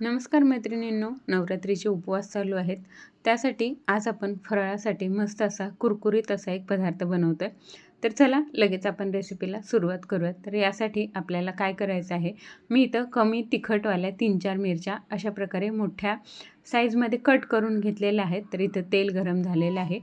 नमस्कार मैत्रिणींनो नवरात्रीचे उपवास चालू आहेत. त्यासाठी आज आपण फराळासाठी मस्त असा कुरकुरीत असा एक पदार्थ बनवतो आहे तर चला लगेच आपण रेसिपीला सुरुवात करूयात. तर यासाठी आपल्याला काय करायचं आहे? मी इथं कमी तिखटवाल्या तीन चार मिरच्या अशा प्रकारे मोठ्या साईजमध्ये कट करून घेतलेल्या आहेत. तर इथं तेल गरम झालेलं आहे.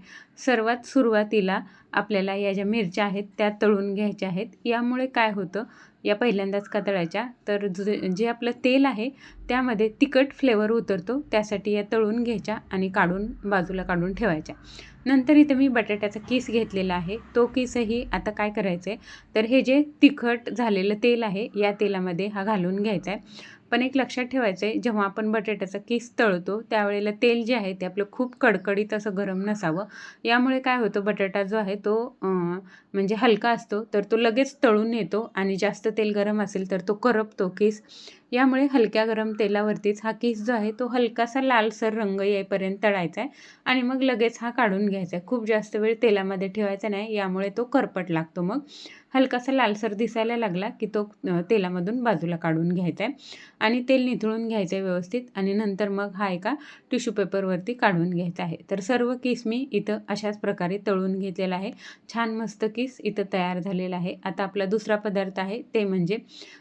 सर्वात सुरुवातीला आपल्याला या ज्या मिरच्या आहेत त्या तळून घ्यायच्या आहेत. यामुळे काय होतं? या पहिल्यांदाच कातळायच्या. तर जे आपलं तेल आहे त्यामध्ये तिखट फ्लेवर उतरतो. त्यासाठी या तळून घ्यायच्या आणि काढून बाजूला काढून ठेवायच्या. नंतर इथे मी बटाट्याचा किस घेतलेला आहे. तो किसही आता काय करायचं आहे तर हे जे तिखट झालेलं तेल आहे या तेलामध्ये हा घालून घ्यायचा आहे पण एक लक्षात ठेवायचं आहे जेव्हा आपण बटाट्याचा किस तळतो त्यावेळेला तेल जे आहे ते आपलं खूप कडकडीत असं गरम नसावं. यामुळे काय होतं बटाटा जो आहे तो म्हणजे हलका असतो तर तो लगेच तळून येतो आणि जास्त तेल गरम असेल तर तो करपतो किस. यामुळे हलक्या गरम तेलावरतीच हा किस जो आहे तो हलकासा लालसर रंग येईपर्यंत तळायचा आहे आणि मग लगेच हा काढून घ्यायचा आहे खूप जास्त वेळ तेलामध्ये ठेवायचा नाही यामुळे तो करपट लागतो मग. हलकासा लालसर दिसायला लागला की तो तेलामधून बाजूला काढून घ्यायचा आहे आणि तेल निथळून घ्यायचं आहे व्यवस्थित आणि नंतर मग हा एका टिश्यू पेपरवरती काढून घ्यायचा आहे. तर सर्व किस मी इथं अशाच प्रकारे तळून घेतलेला आहे. छान मस्त किस इथं तयार झालेला आहे. आता आपला दुसरा पदार्थ आहे ते म्हणजे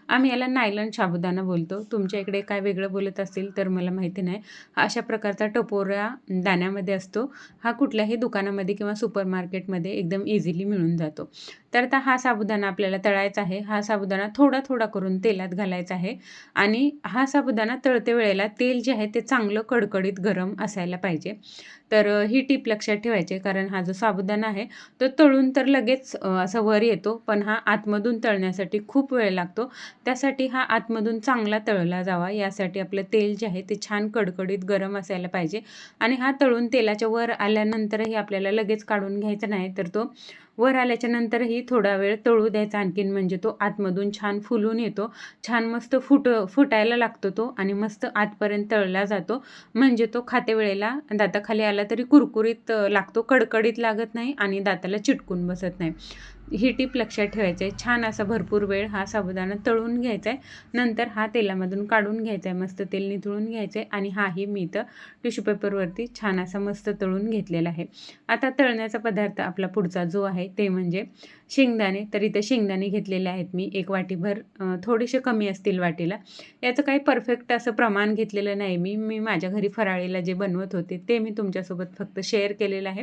आम्ही याला नायलन साबुदाणा बोलतो. तुमच्या इकडे काय वेगळं बोलत असेल तर मला माहिती नाही. हा अशा प्रकारचा टपोऱ्या दाण्यामध्ये असतो. हा कुठल्याही दुकानामध्ये किंवा सुपर मार्केटमध्ये एकदम इझिली मिळून जातो. तर आता हा साबुदाणा आपल्याला तळायचा आहे. हा साबुदाणा थोडा थोडा करून तेलात घालायचा आहे आणि हा साबुदाणा तळते वेळेला तेल जे आहे ते चांगलं कडकडीत गरम असायला पाहिजे. तर ही टीप लक्षात ठेवायची कारण हा जो साबुदाणा आहे तो तळून तर लगेच असं वर येतो पण हा आतमधून तळण्यासाठी खूप वेळ लागतो. त्यासाठी हा आतमधून चांगला तळला जावा. यासाठी आपलं तेल जे आहे ते छान कडकडीत गरम असायला पाहिजे आणि हा तळून तेलाच्या वर आल्यानंतरही आपल्याला लगेच काढून घ्यायचा नाही तर तो वर आल्याच्या नंतरही थोडा वेळ तळू द्यायचा आणखीन म्हणजे तो आतमधून छान फुलून येतो. छान मस्त फुट फुटायला लागतो तो आणि मस्त आतपर्यंत तळला जातो. म्हणजे तो खाते वेळेला दाताखाली आला तरी कुरकुरीत लागतो. कडकडीत लागत नाही आणि दाताला चिटकून बसत नाही. ही टीप लक्षात ठेवायची आहे छान असा भरपूर वेळ हा साबुदाणा तळून घ्यायचा आहे नंतर हा तेलामधून काढून घ्यायचा आहे मस्त तेल निथळून घ्यायचं आहे आणि हाही मी तर टिश्यू पेपरवरती छान असा मस्त तळून घेतलेला आहे. आता तळण्याचा पदार्थ आपला पुढचा जो आहे ते म्हणजे शेंगदाणे तर इथं शेंगदाणे घेतलेले आहेत मी. एक वाटीभर थोडेसे कमी असतील वाटीला. याचं काही परफेक्ट असं प्रमाण घेतलेलं नाही मी. मी माझ्या घरी फराळीला जे बनवत होते ते मी तुमच्यासोबत फक्त शेअर केलेलं आहे.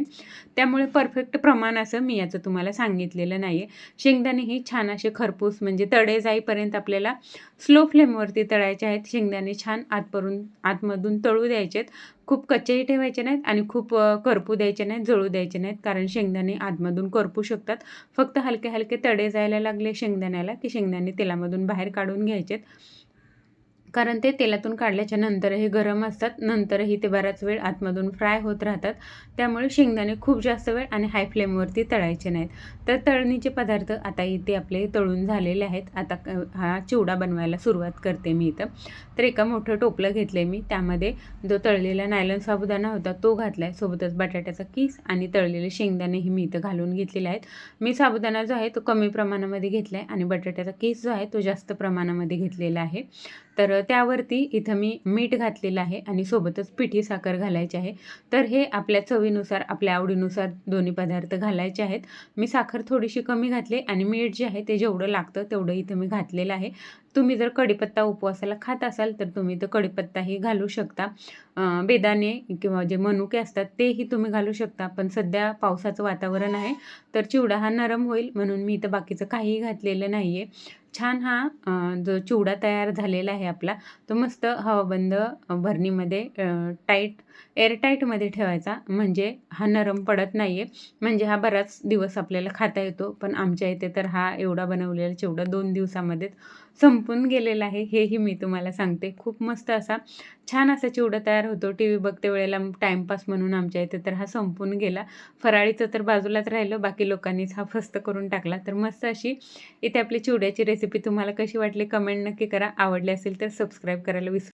त्यामुळे परफेक्ट प्रमाण असं मी याचं तुम्हाला सांगितलेलं नाही आहे शेंगदाणे ही छान असे खरपूस म्हणजे तडे जाईपर्यंत आपल्याला स्लो फ्लेमवरती तळायचे आहेत. शेंगदाणे छान आतपरून आतमधून तळू द्यायचे आहेत खूप कच्चेही ठेवायचे नाहीत आणि खूप करपू द्यायचे नाहीत जळू द्यायचे नाहीत. कारण शेंगदाणे आतमधून करपू शकतात. फक्त हलके हलके तडे जायला लागले शेंगदाण्याला की शेंगदाणे तेलामधून बाहेर काढून घ्यायचेत. कारण ते तेलातून काढल्याच्या नंतरही गरम असतात. नंतरही ते बराच वेळ आतमधून फ्राय होत राहतात. त्यामुळे शेंगदाणे खूप जास्त वेळ आणि हाय फ्लेमवरती तळायचे नाहीत. तर तळणीचे पदार्थ आता इथे आपले तळून झालेले आहेत. आता हा चिवडा बनवायला सुरुवात करते मी इथं. तर एका मोठं टोपलं घेतलं आहे मी. त्यामध्ये जो तळलेला नायलन साबुदाणा होता तो घातला आहे सोबतच बटाट्याचा किस आणि तळलेले शेंगदाणेही मी इथं घालून घेतलेले आहेत. मी साबुदाणा जो आहे तो कमी प्रमाणामध्ये घेतला आहे आणि बटाट्याचा किस जो आहे तो जास्त प्रमाणामध्ये घेतलेला आहे. तर तर त्यावरती इथं मी मीठ घातलेलं आहे आणि सोबतच पिठी साखर घालायची आहे. तर हे आपल्या चवीनुसार आपल्या आवडीनुसार दोन्ही पदार्थ घालायचे आहेत. मी साखर थोडीशी कमी घातली आणि मीठ जे आहे ते जेवढं लागतं तेवढं इथं मी घातलेलं आहे. तुम्ही जर कढीपत्ता उपवासाला खात असाल तर तुम्ही तर कढीपत्ताही घालू शकता. बेदाणे किंवा जे मनुके असतात तेही तुम्ही घालू शकता. पण सध्या पावसाचं वातावरण आहे तर चिवडा हा नरम होईल म्हणून मी इथं बाकीचं काहीही घातलेलं नाही आहे छान हा जो चिवडा तयार झालेला आहे आपला तो मस्त हवाबंद भरणीमध्ये टाईट एअरटाईटमध्ये ठेवायचा. म्हणजे हा नरम पडत नाही आहे म्हणजे हा बराच दिवस आपल्याला खाता येतो पण आमच्या इथे तर हा एवढा बनवलेला चिवडा दोन दिवसामध्येच संपून गेलेला आहे हेही मी तुम्हाला सांगते. खूप मस्त असा छान असा चिवडा तयार होतो. टी व्ही बघते वेळेला टाईमपास म्हणून आमच्या इथे तर हा संपून गेला. फराळीचं तर बाजूलाच राहिलं बाकी लोकांनीच हा फस्त करून टाकला. तर मस्त अशी इथे आपली चिवड्याची रेसिपी तुम्हाला कशी वाटली कमेंट नक्की करा. आवडली असेल तर सबस्क्राईब करायला विसरू